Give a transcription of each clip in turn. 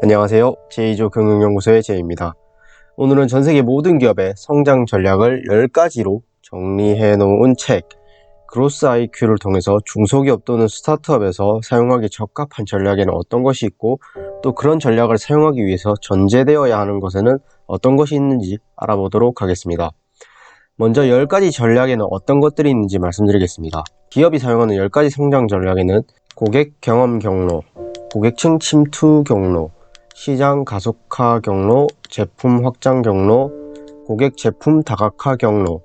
안녕하세요. 제2조 경영연구소의 제이입니다. 오늘은 전 세계 모든 기업의 성장 전략을 10가지로 정리해 놓은 책, 그로스 IQ를 통해서 중소기업 또는 스타트업에서 사용하기 적합한 전략에는 어떤 것이 있고 또 그런 전략을 사용하기 위해서 전제되어야 하는 것에는 어떤 것이 있는지 알아보도록 하겠습니다. 먼저 10가지 전략에는 어떤 것들이 있는지 말씀드리겠습니다. 기업이 사용하는 10가지 성장 전략에는 고객 경험 경로, 고객층 침투 경로, 시장 가속화 경로, 제품 확장 경로, 고객 제품 다각화 경로,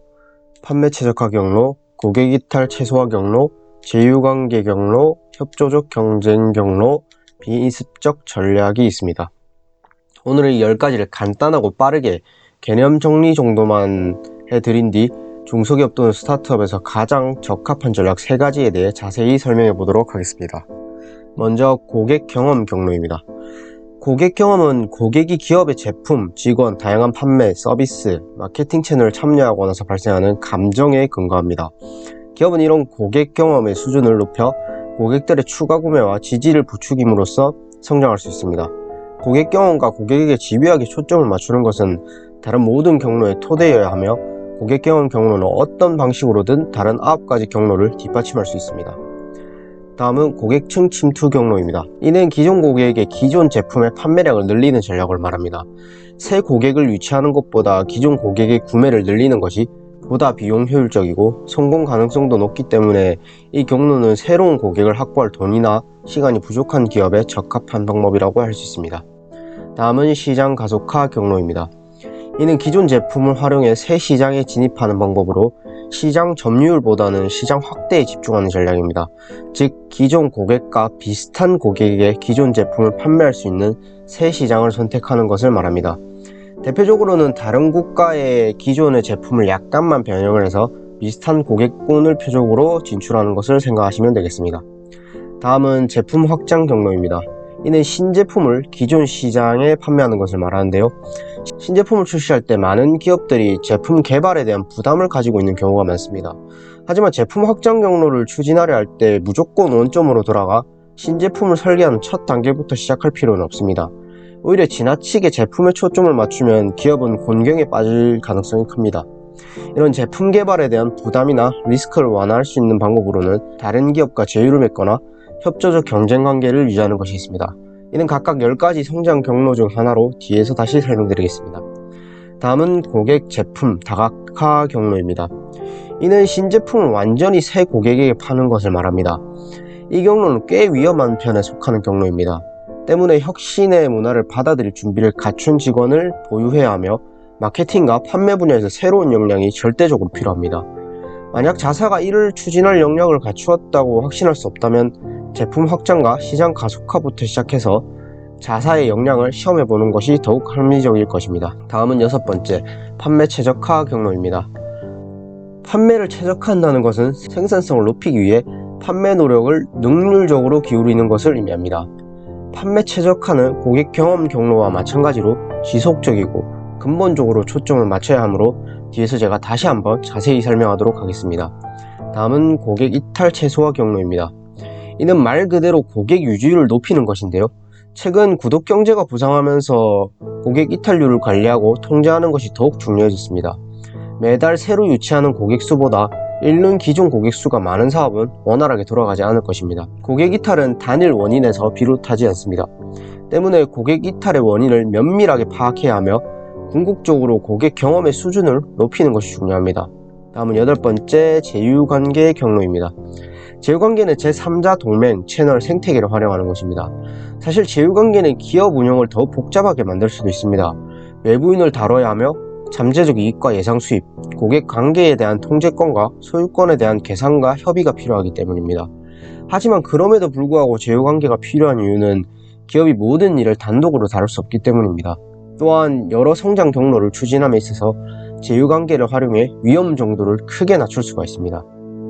판매 최적화 경로, 고객 이탈 최소화 경로, 제휴관계 경로, 협조적 경쟁 경로, 비인습적 전략이 있습니다. 오늘은 이 10가지를 간단하고 빠르게 개념 정리 정도만 해드린 뒤 중소기업 또는 스타트업에서 가장 적합한 전략 3가지에 대해 자세히 설명해 보도록 하겠습니다. 먼저 고객 경험 경로입니다. 고객 경험은 고객이 기업의 제품, 직원, 다양한 판매, 서비스, 마케팅 채널을 참여하고 나서 발생하는 감정에 근거합니다. 기업은 이런 고객 경험의 수준을 높여 고객들의 추가 구매와 지지를 부추김으로써 성장할 수 있습니다. 고객 경험과 고객에게 집요하게 초점을 맞추는 것은 다른 모든 경로의 토대여야 하며 고객 경험 경로는 어떤 방식으로든 다른 아홉 가지 경로를 뒷받침할 수 있습니다. 다음은 고객층 침투 경로입니다. 이는 기존 고객에게 기존 제품의 판매량을 늘리는 전략을 말합니다. 새 고객을 유치하는 것보다 기존 고객의 구매를 늘리는 것이 보다 비용 효율적이고 성공 가능성도 높기 때문에 이 경로는 새로운 고객을 확보할 돈이나 시간이 부족한 기업에 적합한 방법이라고 할 수 있습니다. 다음은 시장 가속화 경로입니다. 이는 기존 제품을 활용해 새 시장에 진입하는 방법으로 시장 점유율보다는 시장 확대에 집중하는 전략입니다. 즉, 기존 고객과 비슷한 고객에게 기존 제품을 판매할 수 있는 새 시장을 선택하는 것을 말합니다. 대표적으로는 다른 국가의 기존의 제품을 약간만 변형을 해서 비슷한 고객군을 표적으로 진출하는 것을 생각하시면 되겠습니다. 다음은 제품 확장 경로입니다. 이는 신제품을 기존 시장에 판매하는 것을 말하는데요. 신제품을 출시할 때 많은 기업들이 제품 개발에 대한 부담을 가지고 있는 경우가 많습니다. 하지만 제품 확장 경로를 추진하려 할 때 무조건 원점으로 돌아가 신제품을 설계하는 첫 단계부터 시작할 필요는 없습니다. 오히려 지나치게 제품에 초점을 맞추면 기업은 곤경에 빠질 가능성이 큽니다. 이런 제품 개발에 대한 부담이나 리스크를 완화할 수 있는 방법으로는 다른 기업과 제휴를 맺거나 협조적 경쟁 관계를 유지하는 것이 있습니다. 이는 각각 10가지 성장 경로 중 하나로 뒤에서 다시 설명드리겠습니다. 다음은 고객 제품 다각화 경로입니다. 이는 신제품을 완전히 새 고객에게 파는 것을 말합니다. 이 경로는 꽤 위험한 편에 속하는 경로입니다. 때문에 혁신의 문화를 받아들일 준비를 갖춘 직원을 보유해야 하며 마케팅과 판매 분야에서 새로운 역량이 절대적으로 필요합니다. 만약 자사가 이를 추진할 역량을 갖추었다고 확신할 수 없다면 제품 확장과 시장 가속화부터 시작해서 자사의 역량을 시험해 보는 것이 더욱 합리적일 것입니다. 다음은 여섯 번째, 판매 최적화 경로입니다. 판매를 최적화한다는 것은 생산성을 높이기 위해 판매 노력을 능률적으로 기울이는 것을 의미합니다. 판매 최적화는 고객 경험 경로와 마찬가지로 지속적이고 근본적으로 초점을 맞춰야 하므로 뒤에서 제가 다시 한번 자세히 설명하도록 하겠습니다. 다음은 고객 이탈 최소화 경로입니다. 이는 말 그대로 고객 유지율을 높이는 것인데요. 최근 구독 경제가 부상하면서 고객 이탈률을 관리하고 통제하는 것이 더욱 중요해졌습니다. 매달 새로 유치하는 고객 수보다 잃는 기존 고객 수가 많은 사업은 원활하게 돌아가지 않을 것입니다. 고객 이탈은 단일 원인에서 비롯하지 않습니다. 때문에 고객 이탈의 원인을 면밀하게 파악해야 하며 궁극적으로 고객 경험의 수준을 높이는 것이 중요합니다. 다음은 여덟 번째 제휴관계 경로입니다. 제휴관계는 제3자 동맹, 채널, 생태계를 활용하는 것입니다. 사실 제휴관계는 기업 운영을 더 복잡하게 만들 수도 있습니다. 외부인을 다뤄야 하며 잠재적 이익과 예상 수입, 고객 관계에 대한 통제권과 소유권에 대한 계산과 협의가 필요하기 때문입니다. 하지만 그럼에도 불구하고 제휴관계가 필요한 이유는 기업이 모든 일을 단독으로 다룰 수 없기 때문입니다. 또한 여러 성장 경로를 추진함에 있어서 제휴관계를 활용해 위험 정도를 크게 낮출 수가 있습니다.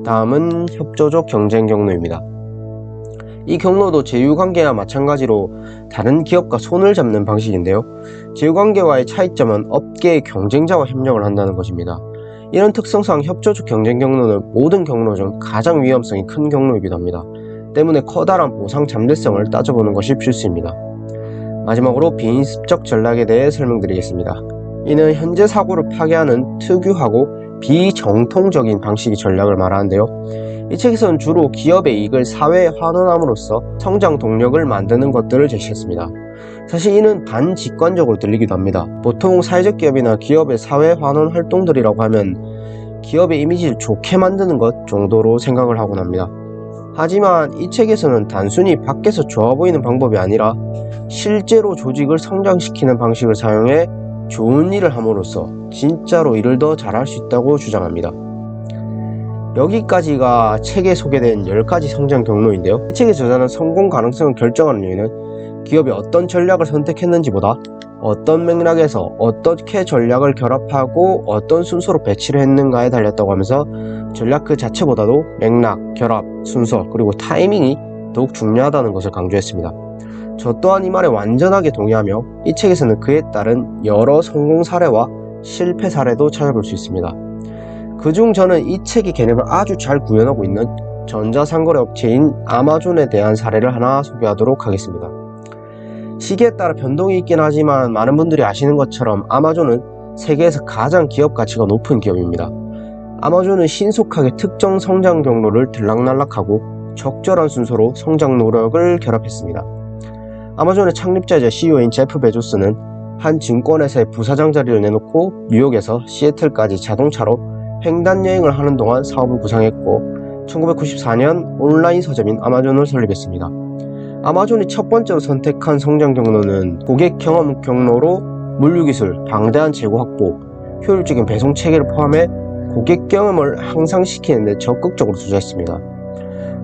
다음은 협조적 경쟁 경로입니다. 이 경로도 제휴관계와 마찬가지로 다른 기업과 손을 잡는 방식인데요. 제휴관계와의 차이점은 업계의 경쟁자와 협력을 한다는 것입니다. 이런 특성상 협조적 경쟁 경로는 모든 경로 중 가장 위험성이 큰 경로이기도 합니다. 때문에 커다란 보상 잠재성을 따져보는 것이 필수입니다. 마지막으로 비인습적 전략에 대해 설명드리겠습니다. 이는 현재 사고를 파괴하는 특유하고 비정통적인 방식의 전략을 말하는데요. 이 책에서는 주로 기업의 이익을 사회에 환원함으로써 성장 동력을 만드는 것들을 제시했습니다. 사실 이는 반직관적으로 들리기도 합니다. 보통 사회적 기업이나 기업의 사회 환원 활동들이라고 하면 기업의 이미지를 좋게 만드는 것 정도로 생각을 하곤 합니다. 하지만 이 책에서는 단순히 밖에서 좋아 보이는 방법이 아니라 실제로 조직을 성장시키는 방식을 사용해 좋은 일을 함으로써 진짜로 일을 더 잘할 수 있다고 주장합니다. 여기까지가 책에 소개된 10가지 성장 경로인데요. 이 책의 저자는 성공 가능성을 결정하는 요인은 기업이 어떤 전략을 선택했는지보다 어떤 맥락에서 어떻게 전략을 결합하고 어떤 순서로 배치를 했는가에 달렸다고 하면서 전략 그 자체보다도 맥락, 결합, 순서, 그리고 타이밍이 더욱 중요하다는 것을 강조했습니다. 저 또한 이 말에 완전하게 동의하며 이 책에서는 그에 따른 여러 성공 사례와 실패 사례도 찾아볼 수 있습니다. 그중 저는 이 책의 개념을 아주 잘 구현하고 있는 전자상거래 업체인 아마존에 대한 사례를 하나 소개하도록 하겠습니다. 시기에 따라 변동이 있긴 하지만 많은 분들이 아시는 것처럼 아마존은 세계에서 가장 기업 가치가 높은 기업입니다. 아마존은 신속하게 특정 성장 경로를 들락날락하고 적절한 순서로 성장 노력을 결합했습니다. 아마존의 창립자이자 CEO인 제프 베조스는 한 증권회사의 부사장 자리를 내놓고 뉴욕에서 시애틀까지 자동차로 횡단 여행을 하는 동안 사업을 구상했고 1994년 온라인 서점인 아마존을 설립했습니다. 아마존이 첫 번째로 선택한 성장 경로는 고객 경험 경로로 물류기술, 방대한 재고 확보, 효율적인 배송 체계를 포함해 고객 경험을 향상시키는 데 적극적으로 투자했습니다.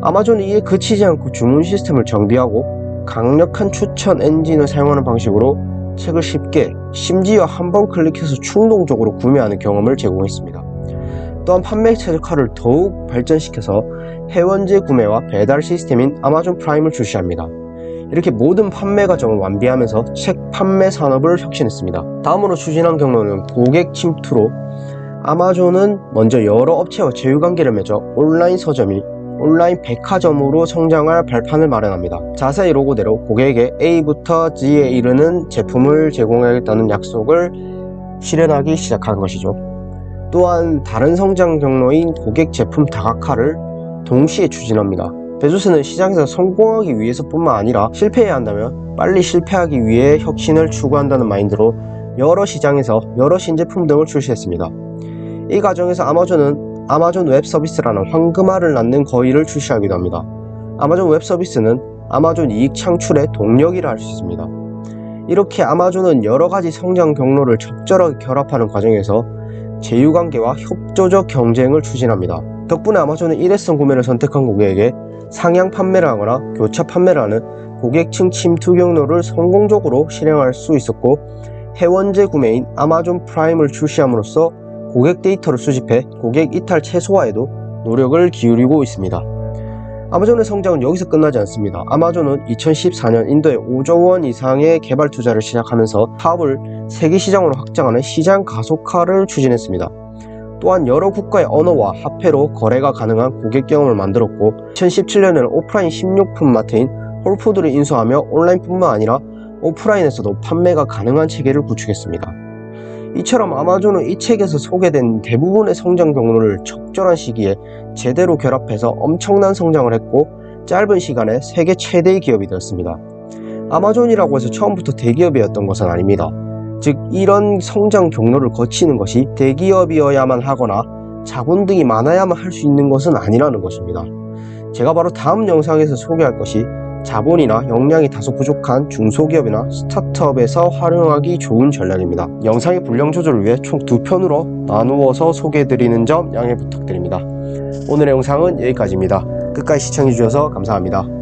아마존이 이에 그치지 않고 주문 시스템을 정비하고 강력한 추천 엔진을 사용하는 방식으로 책을 쉽게 심지어 한 번 클릭해서 충동적으로 구매하는 경험을 제공했습니다. 또한 판매 최적화를 더욱 발전시켜서 회원제 구매와 배달 시스템인 아마존 프라임을 출시합니다. 이렇게 모든 판매 과정을 완비하면서 책 판매 산업을 혁신했습니다. 다음으로 추진한 경로는 고객 침투로 아마존은 먼저 여러 업체와 제휴 관계를 맺어 온라인 서점이 온라인 백화점으로 성장할 발판을 마련합니다. 자세히 로고대로 고객에게 A부터 G에 이르는 제품을 제공하겠다는 약속을 실현하기 시작한 것이죠. 또한 다른 성장 경로인 고객 제품 다각화를 동시에 추진합니다. 베조스는 시장에서 성공하기 위해서뿐만 아니라 실패해야 한다면 빨리 실패하기 위해 혁신을 추구한다는 마인드로 여러 시장에서 여러 신제품 등을 출시했습니다. 이 과정에서 아마존은 아마존 웹 서비스라는 황금알을 낳는 거위를 출시하기도 합니다. 아마존 웹 서비스는 아마존 이익 창출의 동력이라 할 수 있습니다. 이렇게 아마존은 여러 가지 성장 경로를 적절하게 결합하는 과정에서 제휴관계와 협조적 경쟁을 추진합니다. 덕분에 아마존은 일회성 구매를 선택한 고객에게 상향 판매를 하거나 교차 판매를 하는 고객층 침투 경로를 성공적으로 실행할 수 있었고 회원제 구매인 아마존 프라임을 출시함으로써 고객 데이터를 수집해 고객 이탈 최소화에도 노력을 기울이고 있습니다. 아마존의 성장은 여기서 끝나지 않습니다. 아마존은 2014년 인도에 5조 원 이상의 개발 투자를 시작하면서 사업을 세계 시장으로 확장하는 시장 가속화를 추진했습니다. 또한 여러 국가의 언어와 화폐로 거래가 가능한 고객 경험을 만들었고 2017년에는 오프라인 식료품 마트인 홀푸드를 인수하며 온라인뿐만 아니라 오프라인에서도 판매가 가능한 체계를 구축했습니다. 이처럼 아마존은 이 책에서 소개된 대부분의 성장 경로를 적절한 시기에 제대로 결합해서 엄청난 성장을 했고 짧은 시간에 세계 최대의 기업이 되었습니다. 아마존이라고 해서 처음부터 대기업이었던 것은 아닙니다. 즉 이런 성장 경로를 거치는 것이 대기업이어야만 하거나 자본 등이 많아야만 할 수 있는 것은 아니라는 것입니다. 제가 바로 다음 영상에서 소개할 것이 자본이나 역량이 다소 부족한 중소기업이나 스타트업에서 활용하기 좋은 전략입니다. 영상의 분량 조절을 위해 총 두 편으로 나누어서 소개해드리는 점 양해 부탁드립니다. 오늘의 영상은 여기까지입니다. 끝까지 시청해주셔서 감사합니다.